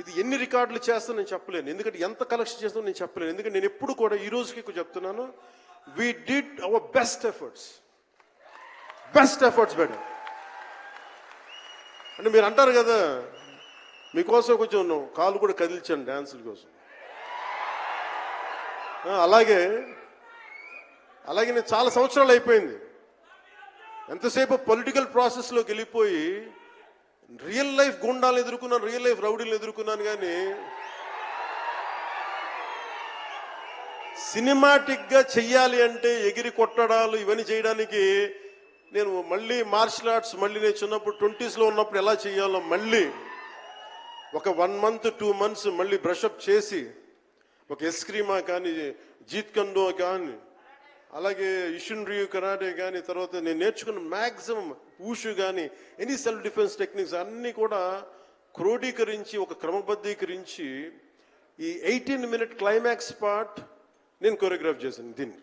ఇది ఎన్ని రికార్డులు చేస్తా నేను చెప్పలేను. ఎందుకంటే ఎంత కలెక్షన్ చేస్తా నేను చెప్పలేను. ఎందుకంటే నేను ఎప్పుడు కూడా ఈ రోజుకి చెప్తున్నాను. We did our best efforts best efforts better అంటే మీరు అంటారు కదా మీకోసం కొంచెం కాలు కూడా కదిల్చాను డ్యాన్సుల కోసం. అలాగే అలాగే నేను చాలా సంవత్సరాలు అయిపోయింది. ఎంతసేపు పొలిటికల్ ప్రాసెస్లోకి వెళ్ళిపోయి రియల్ లైఫ్ గుండాలను ఎదుర్కొన్నాను రియల్ లైఫ్ రౌడీలు ఎదుర్కొన్నాను కానీ సినిమాటిక్గా చెయ్యాలి అంటే ఎగిరి కొట్టడాలు ఇవన్నీ చేయడానికి నేను మళ్ళీ మార్షల్ ఆర్ట్స్ మళ్ళీ నేను చిన్నప్పుడు ట్వంటీస్లో ఉన్నప్పుడు ఎలా చేయాలో మళ్ళీ ఒక వన్ మంత్ టూ మంత్స్ మళ్ళీ బ్రషప్ చేసి ఒక ఎస్క్రీమా కానీ జీత్ కండో కానీ అలాగే ఇషన్ రియు కరాటే కానీ తర్వాత నేను నేర్చుకున్న మ్యాక్సిమం ఊషు కానీ ఎనీ సెల్ఫ్ డిఫెన్స్ టెక్నిక్స్ అన్నీ కూడా క్రోడీకరించి ఒక క్రమబద్ధీకరించి ఈ ఎయిటీన్ మినిట్ క్లైమాక్స్ పార్ట్ నేను కొరియోగ్రాఫ్ చేశాను దీన్ని.